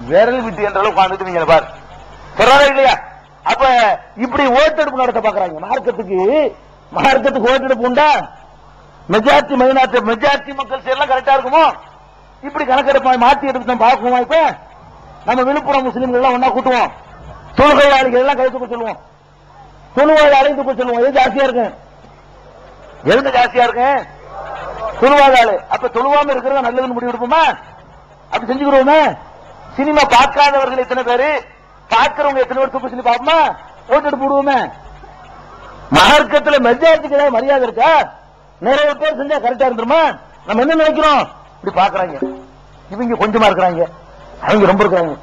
விரல் விட்டு என்ற அளவுக்கு உட்கார்ந்துட்டு நீங்க பாரு? சொல்றாரா இல்லையா? அப்ப இப்படி ஓட்டெடுப்பு நடத்த பாக்குறாங்க. மார்க்கத்துக்கு மார்க்கத்துக்கு ஓட்டெடுப்பு உண்டா? மெஜாரிட்டி மைனாரிட்டி மெஜாரிட்டி மக்கள் எல்லாம் கரெக்டா இருக்குமோ? இப்படி கணக்கெடுப்பா மாத்தி எடுத்து நம்ம பார்க்குவோம் இப்ப? நம்ம விழுப்புரம் முஸ்லீம்கள் எல்லாம் ஒன்னா கூட்டுவோம். தொழுகையாளிகள் எல்லாம் கழுத்து போய் சொல்லுவோம். தொழுவாளி போய் சொல்லுவோம். எது ஜாஸ்தியா இருக்கு? எதுங்க ஜாஸ்தியா இருக்கு? தொழுவாதாளு அப்ப தொழுவாம இருக்கிறத நல்லதுன்னு முடிவெடுப்போமா? அப்படி செஞ்சுக்கிறோமே சினிமா பார்க்காதவர்கள் எத்தனை பேரு? பார்க்கிறவங்க எத்தனை பேர் தூக்கு சொல்லி பார்ப்போமா ஓட்டு போடுவோமே. மார்க்கத்துல மெஜாரிட்டிக்கு ஏதாவது மரியாதை இருக்கா? நிறைய பேர் செஞ்சா கரெக்டா இருந்துருமா? நம்ம என்ன நினைக்கிறோம்? இப்படி பாக்குறாங்க இவங்க கொஞ்சமா இருக்கிறாங்க. அவங்க ரொம்ப இருக்கிறாங்க.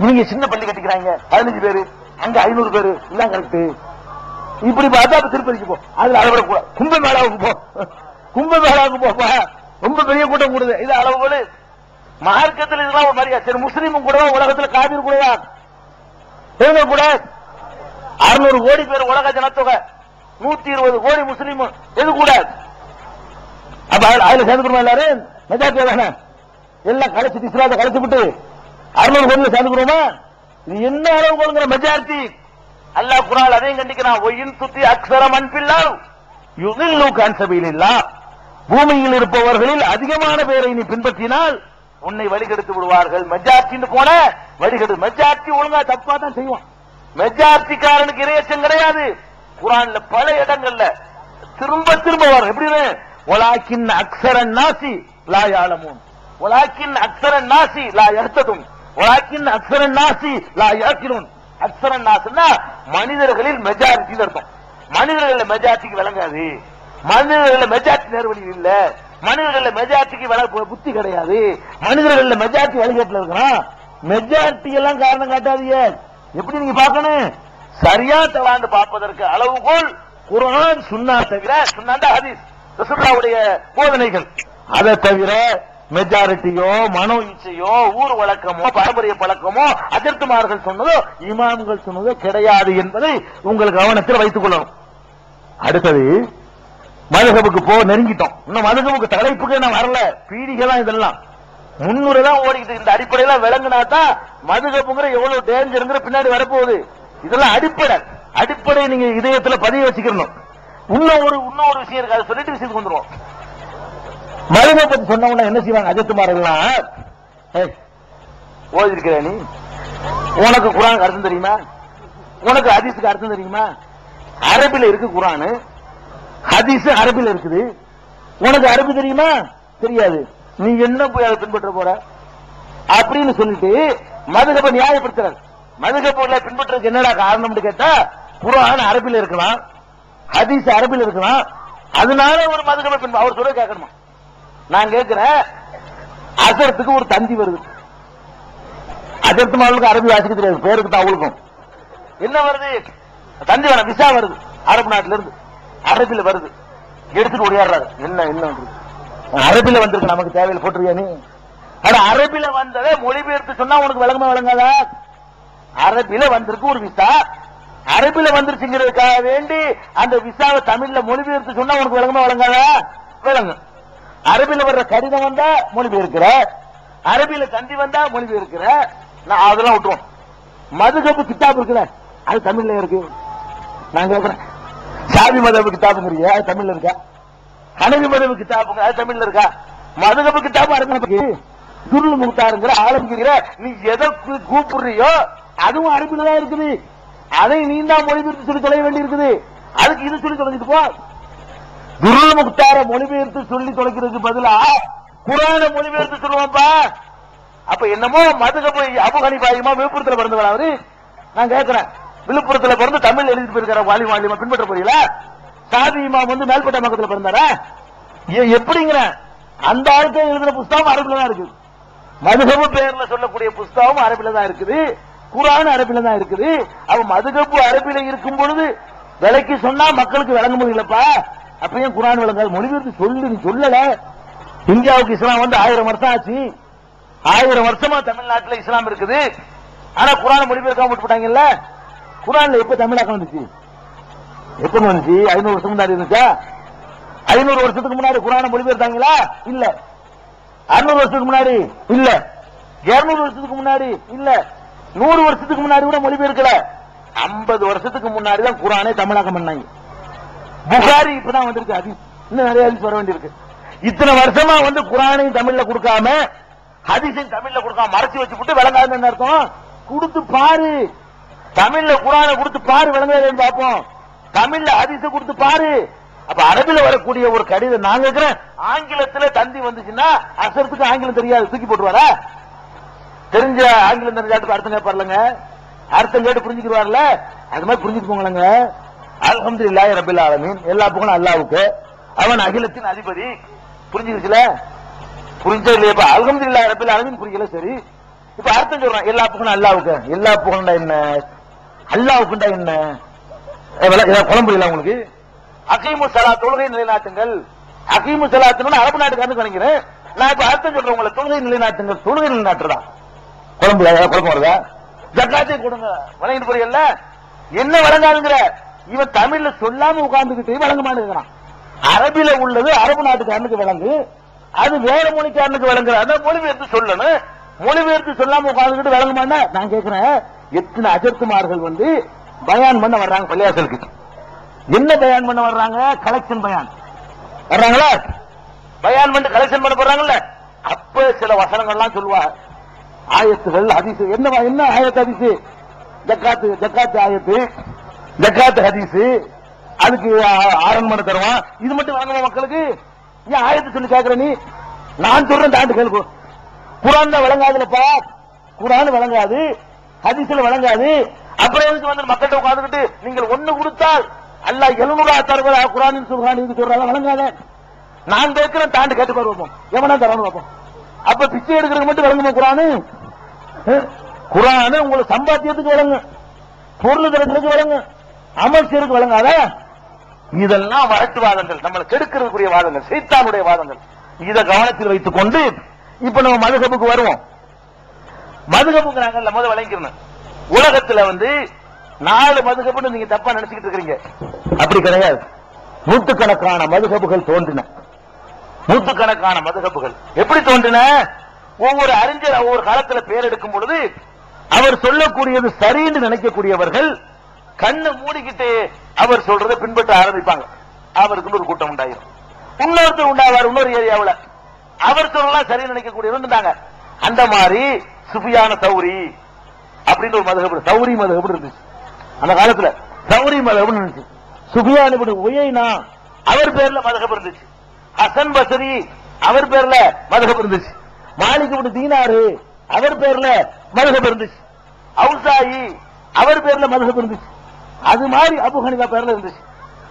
இவங்க சின்ன பள்ளி கட்டிக்கிறாங்க. பதினஞ்சு பேரு. அங்க ஐநூறு பேரு. எல்லாம் கரெக்ட் இப்படி பார்த்தா அப்ப திருப்பதிக்கு போ அதுல அளவிட கூட கும்ப மேளாவுக்கு போ. கும்ப மேளாவுக்கு போப்பா. ரொம்ப பெரிய கூட்டம் கூடுது. இது போல மார்க்கத்தில் இதெல்லாம் ஒரு மாதிரி சரி முஸ்லீமும் கூட உலகத்துல காவிர் கூடயா இவங்க கூட? அறுநூறு கோடி பேர் உலக ஜனத்தொகை. நூத்தி இருபது கோடி முஸ்லீம். எது கூட? அப்ப அதுல அதுல எல்லாரும்? மெஜாரிட்டி தானே? எல்லாம் கலைச்சிட்டு இஸ்லாத கலைச்சு விட்டு அறுநூறு கோடியில் சேர்ந்துக்கிறோமா இது என்ன அளவு கொடுங்கிற மெஜாரிட்டி? அல்லாஹ் குரால் அதையும் கண்டிக்கிறான். ஒயின் சுத்தி அக்ஷரம் அன்பில்லால் யுகில்லு கான்சபிலில்லா பூமியில் இருப்பவர்களில் அதிகமான பேரை நீ பின்பற்றினால் உன்னை வழிகெடுத்து விடுவார்கள். மெஜாரிட்டின்னு போன வழிகெடு. மெஜாரிட்டி ஒழுங்கா தப்பா தான் செய்வான். மெஜார்டிக்காரனுக்கு இரையச்சம் கிடையாது. குரான்ல பல இடங்கள்ல திரும்ப திரும்ப வரும். எப்படின்னு ஒலாக்கின் அக்ஸரன் நாசி லா உலாக்கின் ஒலாக்கின் அக்ஷரன் நாசி லா எடுத்ததும் ஒலாக்கின் அக்ஸரன் நாசி லா யாக்கிலூன் அக்ஸரன் நாசுன்னா மனிதர்களில் மெஜாரிட்டி அர்த்தம். மனிதர்கள் மெஜாரிட்டிக்கு விளங்காது. மனிதர்கள் மெஜாரிட்டி நேர்வழியில் இல்லை. மனிதர்கள் மெஜாரிட்டிக்கு விள- புத்தி கிடையாது. மனிதர்கள் மெஜாரிட்டி வழிகேட்டில் இருக்கிறான். மெஜாரிட்டி எல்லாம் காரணம் காட்டாதீங்க. எப்படி நீங்க பார்க்கணும்? சரியா தவாண்டு பார்ப்பதற்கு அளவுகோல் குரான் சுண்ணா தவிர சுன்னாண்டா ஹதீஸ். ரசூலுல்லாஹ்வுடைய போதனைகள். அதை தவிர மெஜாரிட்டியோ மனோ இச்சையோ ஊர் வழக்கமோ பாரம்பரிய பழக்கமோ அஜர்த்துமார்கள் சொன்னதோ இமாம்கள் சொன்னதோ கிடையாது என்பதை உங்கள் கவனத்தில் வைத்துக் கொள்ளணும். அடுத்தது மதுகபுக்கு போ நெருங்கிட்டோம். இன்னும் மதுகபுக்கு தலைப்புக்கு நான் வரல. பீடிகை தான் இதெல்லாம். முன்னூறு தான் ஓடிக்கிட்டு இந்த அடிப்படையில விளங்குனா தான் மதுகப்புங்கிற எவ்வளவு டேஞ்சருங்கிற பின்னாடி வரப்போகுது. இதெல்லாம் அடிப்படை. அடிப்படை நீங்க இதயத்துல பதிய வச்சுக்கணும். இன்னும் ஒரு இன்னும் ஒரு விஷயம் இருக்கு அதை சொல்லிட்டு விஷயத்துக்கு வந்துருவோம். மதுகை பத்தி சொன்னவங்க என்ன செய்வாங்க? அஜித்துமாரெல்லாம் ஓதிருக்கிற நீ? உனக்கு குரான் அர்த்தம் தெரியுமா? உனக்கு அதிசுக்கு அர்த்தம் தெரியுமா? அரபில இருக்கு குரானு. ஹதீஸ் அரபில இருக்குது. உனக்கு அரபி தெரியுமா? தெரியாது. நீ என்ன போய் அதை பின்பற்ற போற? அப்படின்னு சொல்லிட்டு மதுகப்ப நியாயப்படுத்துறாரு. மதுகபுல பின்பற்றதுக்கு என்னடா காரணம்னு கேட்டா குரான் அரபில இருக்கலாம் ஹதீஸ் அரபில இருக்கலாம். அதனால ஒரு மதுகப பின்ப அவர் சொல்ல கேட்கணுமா? நான் கேட்கிறேன் அசரத்துக்கு ஒரு தந்தி வருது. அசரத்து மாவுக்கு அரபி வாசிக்க தெரியாது. பேருக்கு தான் அவளுக்கும் என்ன வருது? தந்தி வர விசா வருது. அரபு நாட்டுல இருந்து. அரபில் வருது. எடுத்துட்டு ஓடியாடுறாரு. என்ன என்ன வருது? அரபில வந்திருக்கு. நமக்கு தேவையில் போட்டிருக்கியா நீ? ஆனா அரபில வந்ததை மொழிபெயர்த்து சொன்னா உனக்கு விளங்கமா விளங்காதா? அரபில வந்திருக்கு ஒரு விசா அரபில வந்துருச்சுங்கிறதுக்காக வேண்டி அந்த விசாவை தமிழ்ல மொழிபெயர்த்து சொன்னா உனக்கு விளங்கமா விளங்காதா? விளங்கும் அரபில வர்ற கடிதம் வந்தா மொழிபெயர்க்கிற. அரபில தந்தி வந்தா மொழிபெயர்க்கிற. நான் அதெல்லாம் விட்டுருவோம். மதுகப்பு கிட்டாப் இருக்குல்ல அது தமிழ்ல இருக்கு? நான் கேட்கிறேன் ஜாதி மதபு கித்தாபுங்கிறீங்க அது தமிழ்ல இருக்கா? ஹனவி மதபு கிதாபுங்க அது தமிழ்ல இருக்கா? மதுகபு கித்தாபு அரபி துருள் முக்தாருங்கிற ஆரம்பிக்கிற நீ எதை கூப்பிடுறியோ அதுவும் அரபில தான் இருக்குது. அதை நீ தான் மொழிபெயர்த்து சொல்லி தொலைய வேண்டி இருக்குது அதுக்கு இது சொல்லி தொலைஞ்சிட்டு போ. துருள் முக்தார மொழிபெயர்த்து சொல்லி தொலைக்கிறதுக்கு பதிலா குரான மொழிபெயர்த்து சொல்லுவோம்ப்பா அப்ப என்னமோ மதுகபு போய் அபு ஹனிஃபாயுமா விழுப்புரத்துல பிறந்தவரா அவரு. நான் கேட்கிறேன் விழுப்புரத்துல பிறந்து தமிழ் எழுதிட்டு போயிருக்கிற வாலி வாலிமா பின்பற்ற போறீங்களா? சாதி இமாம் வந்து மேல்பட்ட மக்கத்துல பிறந்தாரா? எப்படிங்கிற? அந்த ஆளுக்கு எழுதின புஸ்தகம் அரபில தான் இருக்குது. மதுகபு பேர்ல சொல்லக்கூடிய புஸ்தகம் அரபில தான் இருக்குது. குரான் அரபில தான் இருக்குது. அவ மதுகப்பு அரபில இருக்கும் பொழுது விலைக்கு சொன்னா மக்களுக்கு விளங்க முடியலப்பா அப்ப ஏன் குரான் விளங்காது. மொழிபெயர்த்து சொல்லு நீ சொல்லல. இந்தியாவுக்கு இஸ்லாம் வந்து ஆயிரம் வருஷம் ஆச்சு. ஆயிரம் வருஷமா தமிழ்நாட்டில் இஸ்லாம் இருக்குது. ஆனா குரான் மொழிபெயர்க்காம விட்டுட்டாங்கல்ல குரான்ல எப்ப தமிழாக்கம் வந்துச்சு? எப்ப வந்துச்சு? ஐநூறு வருஷம் முன்னாடி இருந்துச்சா ஐநூறு வருஷத்துக்கு முன்னாடி குரான மொழிபெயர்த்தாங்களா? இல்ல. அறுநூறு வருஷத்துக்கு முன்னாடி? இல்ல. இருநூறு வருஷத்துக்கு முன்னாடி? இல்ல. நூறு வருஷத்துக்கு முன்னாடி கூட மொழிபெயர்க்கல. ஐம்பது வருஷத்துக்கு முன்னாடி தான் குரானே தமிழாக்கம் பண்ணாங்க. புகாரி இப்பதான் வந்திருக்கு. அது இன்னும் நிறைய ஹதீஸ் வர வேண்டியிருக்கு. இத்தனை வருஷமா வந்து குரானையும் தமிழ்ல கொடுக்காம ஹதீஸையும் தமிழ்ல கொடுக்காம மறைச்சு வச்சு விட்டு விளங்காதுன்னு என்ன அர்த்தம்? கொடுத்து பாரு. தமிழ்ல குரான கொடுத்து பாரு விளங்காதுன்னு பார்ப்போம். தமிழ்ல அதிச கொடுத்து பாரு. அப்ப அரபில வரக்கூடிய ஒரு கடிதம் நான் இருக்கிறேன் ஆங்கிலத்துல தந்தி வந்துச்சுன்னா அசரத்துக்கு ஆங்கிலம் தெரியாது. தூக்கி போட்டுவாரா தெரிஞ்ச ஆங்கிலம் தெரிஞ்சாட்டு அர்த்தம் கேட்பாருலங்க. அர்த்தம் கேட்டு புரிஞ்சுக்குவார்ல அது மாதிரி புரிஞ்சுட்டு அலமது இல்லாய ரபில் ஆலமீன். எல்லா புகழும் அல்லாவுக்கு. அவன் அகிலத்தின் அதிபதி. புரிஞ்சுக்கிச்சுல? புரிஞ்ச இல்லையா அல்ஹம்துலில்லாஹி ரபில் ஆலமீன் புரியல சரி. இப்ப அர்த்தம் சொல்றான். எல்லா புகழும் அல்லாவுக்கு. எல்லா புகழும்டா என்ன? அல்லாவுக்குண்டா என்ன? குழம்பு இல்லை உங்களுக்கு? அகீமு சலா தொழுகை நிலைநாட்டுங்கள். அகீமு சலாத்துன்னு அரபு நாட்டுக்காரனுக்கு நினைக்கிறேன். நான் இப்ப அர்த்தம் சொல்றேன் உங்களை. தொழுகை நிலைநாட்டுங்கள். தொழுகை நிலைநாட்டுறா குழம்பு குழம்பு வருதா? ஜக்காத்தையும் கொடுங்க. வழங்கிட்டு போறீங்கல்ல? என்ன வழங்காதுங்கிற. இவன் தமிழ்ல சொல்லாம உட்கார்ந்துக்கிட்டே வழங்க மாட்டேங்கிறான். அரபில உள்ளது அரபு நாட்டுக்காரனுக்கு விளங்கு. அது வேற மொழிக்காரனுக்கு விளங்குற அதான் மொழிபெயர்த்து சொல்லணும். மொழிபெயர்த்து சொல்லாம உட்கார்ந்துகிட்டு விளங்க மாட்டேன் நான் கேட்கிறேன் எத்தனை அஜர்த்துமார்கள் வந்து பயான் பண்ண வர்றாங்க பள்ளியாசலுக்கு என்ன பயான் பண்ண வர்றாங்க? கலெக்ஷன் பயான். வர்றாங்களா? பயான் பண்ணி கலெக்ஷன் பண்ண போறாங்கல்ல? அப்ப சில வசனங்கள்லாம் சொல்லுவா ஆயத்துகள் ஹதீஸ். என்ன என்ன ஆயத்து ஹதீஸ்? ஜக்காத்து ஜக்காத்து ஆயத்து. ஜக்காத்து ஹதீஸ். அதுக்கு ஆ- ஆரன் தருவான். இது மட்டும் வாங்கணும் மக்களுக்கு? ஏன் ஆயத்து சொல்லி கேக்குற நீ. நான் சொல்றேன் தாண்டு கேளுக்கு குரான் தான் விளங்காதுலப்பா குரான் விளங்காது ஹதீஸ்ல வழங்காது. அப்புறம் எதுக்கு வந்து மக்கள்கிட்ட உட்காந்துக்கிட்டு நீங்கள் ஒண்ணு கொடுத்தால் அல்லா எழுநூறா தருவதா? குரானின் சுல்கான் இதுக்கு சொல்றாங்க? வழங்காத. நான் கேட்கிறேன் தாண்டு கேட்டு பார்ப்போம் எவனா தரணும் பார்ப்போம். அப்ப பிச்சை எடுக்கிறதுக்கு மட்டும் வழங்குமா குரானு குரானு உங்களுக்கு சம்பாத்தியத்துக்கு விளங்கு பொருள் கிடைக்கிறதுக்கு விளங்கு அமைச்சருக்கு வழங்காத. இதெல்லாம் வழக்குவாதங்கள் நம்மளை கெடுக்கிறதுக்குரிய வாதங்கள். சைத்தானுடைய வாதங்கள். இதை கவனத்தில் வைத்துக் கொண்டு இப்ப நம்ம மதுசபுக்கு வருவோம். மதுகப்புங்கிறாங்கல்ல முதல் விளங்கிக்கணும் உலகத்துல வந்து நாலு மதுகப்புன்னு நீங்க தப்பா நினைச்சுக்கிட்டு இருக்கீங்க அப்படி கிடையாது. நூற்றுக்கணக்கான மதுகப்புகள் தோன்றின. நூற்றுக்கணக்கான மதுகப்புகள். எப்படி தோன்றின? ஒவ்வொரு அறிஞர் ஒவ்வொரு காலத்துல பேர் எடுக்கும் பொழுது அவர் சொல்லக்கூடியது சரின்னு நினைக்கக்கூடியவர்கள் கண்ணை மூடிக்கிட்டு அவர் சொல்றதை பின்பற்ற ஆரம்பிப்பாங்க. அவருக்கு ஒரு கூட்டம் உண்டாயிரும். இன்னொருத்தர் உண்டாவார் இன்னொரு ஏரியாவுல. அவர் சொல்லலாம் சரி நினைக்கக்கூடியவர் இருந்தாங்க. அந்த மாதிரி சுஃபியான சௌரி அப்படின்னு ஒரு மதகபு சௌரி மதகபு இருந்துச்சு. அந்த காலத்துல சௌரி மதகபு இருந்துச்சு. சுஃபியான் இப்படி உயைனா அவர் பேர்ல மதகபு இருந்துச்சு. ஹசன் பசரி அவர் பேர்ல மதகபு இருந்துச்சு. மாலிக் இப்படி தீனாரு அவர் பேர்ல மதகபு இருந்துச்சு. அவுசாயி அவர் பேர்ல மதகபு இருந்துச்சு. அது மாதிரி அபு ஹனிஃபா பேர்ல இருந்துச்சு.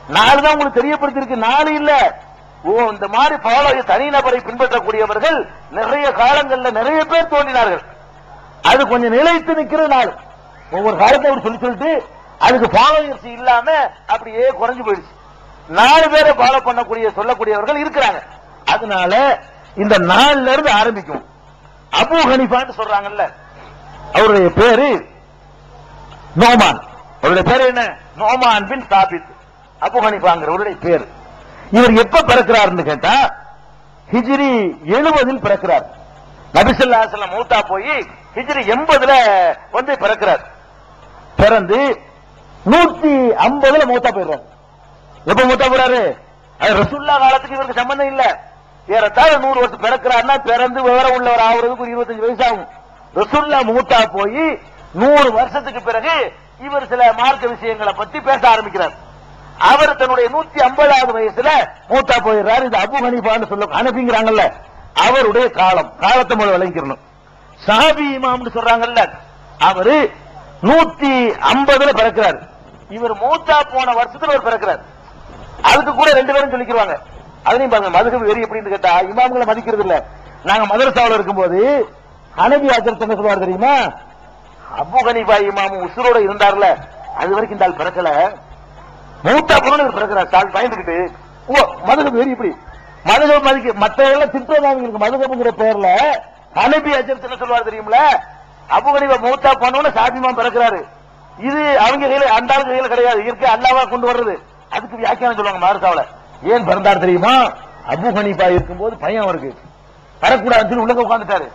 நாலு தான் உங்களுக்கு தெரியப்படுத்திருக்கு நாலு இல்ல. ஓ இந்த மாதிரி ஃபாலோ தனிநபரை பின்பற்றக்கூடியவர்கள் நிறைய காலங்கள்ல நிறைய பேர் தோன்றினார்கள். அது கொஞ்சம் நிலைத்து நிக்கிற நாள் ஒவ்வொரு காலத்தை அவர் சொல்லி சொல்லிட்டு அதுக்கு ஃபாலோயர்ஸ் இல்லாம அப்படியே குறைஞ்சு போயிடுச்சு. நாலு பேரை ஃபாலோ பண்ணக்கூடிய சொல்லக்கூடியவர்கள் இருக்கிறாங்க. அதனால இந்த நாள்ல இருந்து ஆரம்பிக்கும். அபு ஹனிஃபான்னு சொல்றாங்கல்ல அவருடைய பேரு நோமான். அவருடைய பேர் என்ன? நோமான் பின் சாபித். அபு ஹனிஃபாங்கிறவருடைய பேர். இவர் எப்ப பிறக்கிறார்னு கேட்டா ஹிஜிரி எழுபதில் பிறக்கிறார். நபிசல்லாசலம் மூத்தா போய் ஹிஜ்ரி எண்பதுல வந்து பிறக்கிறார். பிறந்து நூத்தி ஐம்பதுல மூத்தா போயிடுறாரு. எப்ப மூத்தா போறாரு? அது ரசுல்லா காலத்துக்கு இவருக்கு சம்பந்தம் இல்ல. ஏறத்தாழ நூறு வருஷம் பிறக்கிறாருன்னா பிறந்து விவரம் உள்ளவர் ஆகுறதுக்கு ஒரு இருபத்தஞ்சு வயசு ஆகும் ரசுல்லா மூத்தா போய் நூறு வருஷத்துக்கு பிறகு இவர் சில மார்க்க விஷயங்களை பத்தி பேச ஆரம்பிக்கிறார். அவர் தன்னுடைய நூத்தி ஐம்பதாவது வயசுல மூத்தா போயிடுறாரு. இது அபு ஹனிபான்னு சொல்ல அனுப்பிங்கிறாங்கல்ல அவருடைய காலம் காலத்தை முதல்ல விளங்கிக்கணும். சஹாபி இமாம்னு சொல்றாங்கல்ல அவரு நூத்தி ஐம்பதுல பிறக்கிறார். இவர் மூத்தா போன வருஷத்துல அவர் பிறக்கிறார். அதுக்கு கூட ரெண்டு பேரும் சொல்லிக்கிறாங்க அதுலயும் பாருங்க மதுகபு வெறி எப்படின்னு கேட்டா இமாம்களை மதிக்கிறது இல்ல நாங்க மதரசாவில் இருக்கும்போது ஹனபி ஆச்சரத்து என்ன சொல்லுவார் தெரியுமா? அபு ஹனீஃபா இமாமும் உசுரோட இருந்தார்ல அது வரைக்கும் இந்த ஆள் பிறக்கல. மூத்தா பொருள் இவர் பிறக்கிறார் சால் பயந்துகிட்டு. ஓ மதுகபு வெறி இப்படி. மதுகபு மதிக்க மத்த எல்லாம் திட்டதாங்களுக்கு மதுகபுங்கிற பேர்ல அனுபி அஜர் என்ன சொல்லுவார் தெரியுமில அபு ஹனீஃபா மூத்தா போனவன சாபிமாம் பிறக்கிறாரு. இது அவங்க கையில அந்த கையில கிடையாது. இயற்கை அல்லாவா கொண்டு வர்றது. அதுக்கு வியாக்கியானம் சொல்லுவாங்க மாரசாவில ஏன் பிறந்தார் தெரியுமா? அபு ஹனீஃபா இருக்கும்போது பையன் அவருக்கு. வரக்கூடாதுன்னு உள்ளங்க உட்காந்துட்டாரு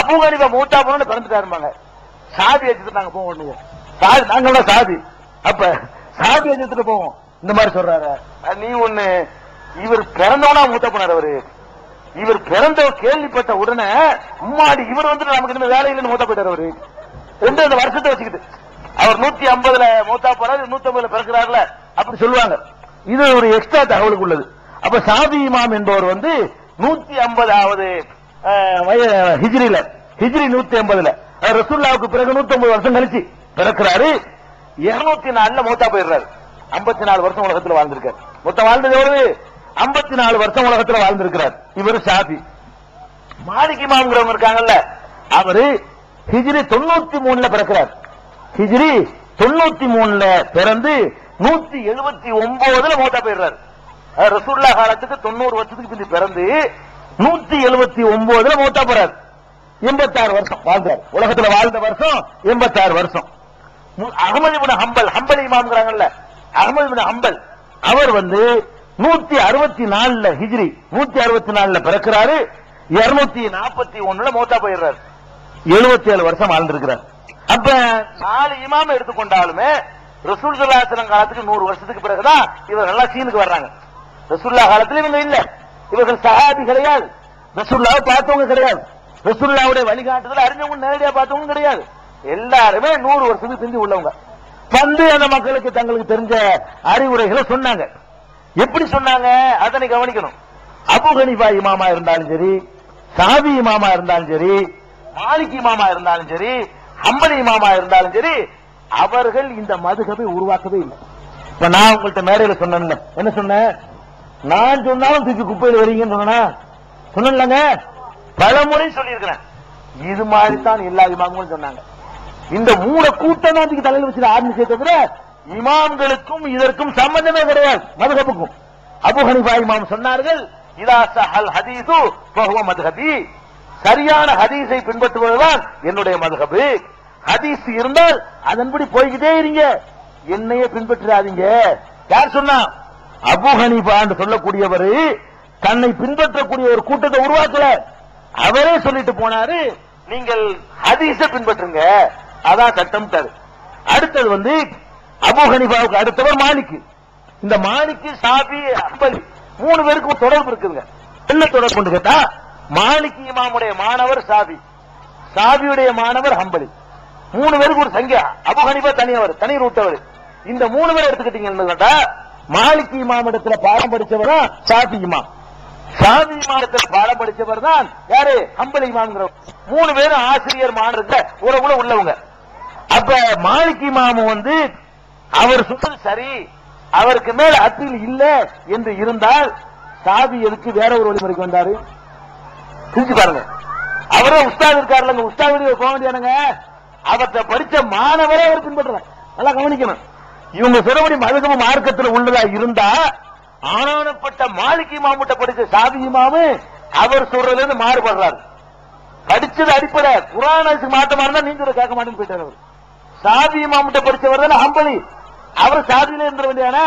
அபு ஹனிஃபா மூத்தா போன பிறந்துட்டாருமாங்க சாதி அஜித்து நாங்க போவோம் பண்ணுவோம் சாதி நாங்க சாதி அப்ப சாதி வச்சுட்டு போவோம். இந்த மாதிரி சொல்றாரு. நீ ஒண்ணு இவர் பிறந்தவனா மூத்த போனார் அவரு. இவர் பிறந்த கேள்விப்பட்ட உடனே உம்மாடி இவர் வந்து நமக்கு இந்த வேலையில மூத்த போயிட்டார் அவரு. ரெண்டு அந்த வருஷத்தை வச்சுக்கிட்டு. அவர் நூத்தி ஐம்பதுல மூத்தா போறாரு நூத்தி ஐம்பதுல பிறக்கிறாருல அப்படி சொல்லுவாங்க. இது ஒரு எக்ஸ்ட்ரா தகவலுக்கு உள்ளது. அப்ப சாதி இமாம் என்பவர் வந்து நூத்தி ஐம்பதாவது ஹிஜ்ரில ஹிஜ்ரி நூத்தி ஐம்பதுல. ரசுல்லாவுக்கு பிறகு நூத்தி ஐம்பது வருஷம் கழிச்சு பிறக்கிறாரு. இருநூத்தி நாலுல மூத்தா போயிடுறாரு. ஐம்பத்தி நாலு வருஷம் உலகத்துல வாழ்ந்திருக்காரு. மொத்தம் வாழ்ந்தது எவ்வளவு? ஐம்பத்தி நாலு வருஷம் உலகத்துல வாழ்ந்திருக்கிறார். இவர் ஷாபி மாலிக் இமாம்ங்கிறவங்க இருக்காங்கல்ல அவரு ஹிஜ்ரி தொண்ணூத்தி மூணுல பிறக்கிறார். ஹிஜ்ரி தொண்ணூத்தி மூணுல பிறந்து நூத்தி எழுபத்தி ஒன்பதுல மூத்தா போயிடுறாரு. ரசூல்லா காலத்துக்கு தொண்ணூறு வருஷத்துக்கு பிந்தி பிறந்து நூத்தி எழுபத்தி ஒன்பதுல மூத்தா போறாரு. எண்பத்தாறு வருஷம் வாழ்ந்தார். உலகத்துல வாழ்ந்த வருஷம் எண்பத்தாறு வருஷம். அகமது இப்னு ஹம்பல் ஹம்பல் இமாம்ங்கிறாங்கல்ல அகமது ஹம்பல் அவர் வந்து நூத்தி அறுபத்தி நாலுல ஹிஜ்ரி நூத்தி அறுபத்தி நாலுல பிறக்கிறாரு. இருநூத்தி நாற்பத்தி ஒண்ணுல மௌத்தா போயிடுறாரு. எழுபத்தி ஏழு வருஷம் வாழ்ந்திருக்கிறார். அப்ப நாலு இமாம எடுத்துக்கொண்டாலுமே ரசூல் காலத்துக்கு நூறு வருஷத்துக்கு பிறகுதான் இவர் நல்லா சீனுக்கு வர்றாங்க. ரசூல்லா காலத்துல இவங்க இல்ல. இவர்கள் சஹாபி கிடையாது. ரசூல்லாவை பார்த்தவங்க கிடையாது. ரசூல்லாவுடைய வழிகாட்டுதல் அறிஞ்சவங்க நேரடியா பார்த்தவங்க கிடையாது. எல்லாருமே நூறு வருஷத்துக்கு பிந்தி உள்ளவங்க. வந்து அந்த மக்களுக்கு தங்களுக்கு தெரிஞ்ச அறிவுரைகளை சொன்னாங்க. எப்படி சொன்னாங்க? அதனை கவனிக்கணும். அபு ஹனிஃபா இமாமா இருந்தாலும் சரி சாபி இமாமா இருந்தாலும் சரி மாலிக் இமாமா இருந்தாலும் சரி ஹம்பலி இமாமா இருந்தாலும் சரி அவர்கள் இந்த மதுகபை உருவாக்கவே இல்லை. இப்ப நான் உங்கள்ட்ட மேடையில சொன்னேன்ல. என்ன சொன்னேன் நான் சொன்னாலும் தூக்கி குப்பையில் வரீங்கன்னு சொன்னா சொன்னேன்லங்க. பல முறை சொல்லியிருக்கிறேன். இது மாதிரி தான் எல்லா இமாமும் சொன்னாங்க. இந்த மூட கூட்டம் தான் தலையில் வச்சு ஆரம்பிச்சே தவிர இமாம்களுக்கும் இதற்கும் சம்பந்தமே கிடையாது. மதுகப்புக்கும் அபு ஹனிஃபா இமாம் சொன்னார்கள் இதா சஹல் ஹதீசு சரியான ஹதீஸை பின்பற்றுவதுதான் என்னுடைய மதுகபு ஹதீஸ் இருந்தால் அதன்படி போய்கிட்டே இருங்க. என்னையே பின்பற்றாதீங்க. யார் சொன்னா? அபு ஹனீஃபா என்று சொல்லக்கூடியவர் தன்னை பின்பற்றக்கூடிய ஒரு கூட்டத்தை உருவாக்கல. அவரே சொல்லிட்டு போனாரு நீங்கள் ஹதீஸ பின்பற்றுங்க. அதான் சட்டம் அடுத்தது வந்து அபு ஹனீஃபாவுக்கு அடுத்தவர் மாலிக்கு. இந்த மாலிக்கு சாபி அம்பலி மூணு பேருக்கும் தொடர்பு இருக்குதுங்க. என்ன தொடர்பு கொண்டு கேட்டா மாலிக்கு இமாமுடைய மாணவர் சாபி சாபியுடைய மாணவர் ஹம்பலி. மூணு பேருக்கு ஒரு சங்கியா. அபு ஹனிஃபா தனியவர் தனி ரூட்டவர் இந்த மூணு பேர் எடுத்துக்கிட்டீங்கன்னு கேட்டா மாலிக் இமாம் இடத்துல பாடம் படிச்சவர் தான் சாபி இமாம். சாபி இமாமத்தில் பாடம் படிச்சவர் தான் யாரு? ஹம்பலி இமாம்ங்கிற மூணு பேரும் ஆசிரியர் மாணவர்கள் உறவுல உள்ளவங்க. அப்ப மாலிக் இமாம் வந்து அவர் சொன்னது சரி. அவருக்கு மேல் அப்பீல் இல்லை என்று இருந்தால் சாதி எதுக்கு வேற ஒரு வழிமுறைக்கு வந்தாரு? சிரிச்சு பாருங்க. அவரே உஸ்தாது இருக்காருல்ல உஸ்தாது போக வேண்டியானுங்க அவற்றை படிச்ச மாணவரே அவர் பின்பற்றுறாங்க நல்லா கவனிக்கணும். இவங்க சிறபடி மதுகம மார்க்கத்தில் உள்ளதா இருந்தா ஆனானப்பட்ட மாளிகை இமாமுட்ட படிச்ச சாதி இமாமு அவர் சொல்றதுல இருந்து மாறுபடுறாரு. படிச்சது அடிப்படை. குரான் மாற்றமா இருந்தா நீங்க கேட்க மாட்டேன்னு போயிட்டாரு அவர். சாதி இமாமுட்ட படிச்சவர் தானே அம்பலி அவர் சாதியில இருந்த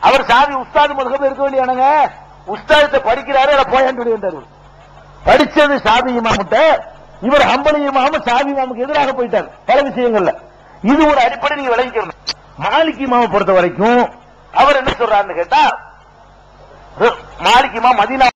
அவர் சாதி உஸ்தாது முதல்ல இருக்க உஸ்தாதத்தை படிக்கிறாரு அதை போயாண்டு படிச்சது சாதி இமாமுட்ட இவர் ஹம்பலி இமாம சாதி இமாமுக்கு எதிராக போயிட்டார் பல விஷயங்கள்ல. இது ஒரு அடிப்படை நீங்க விளங்கிக்கணும். மாலிக் இமாம பொறுத்த வரைக்கும் அவர் என்ன சொல்றாருன்னு கேட்டா மாலிக் இமாம் மதினா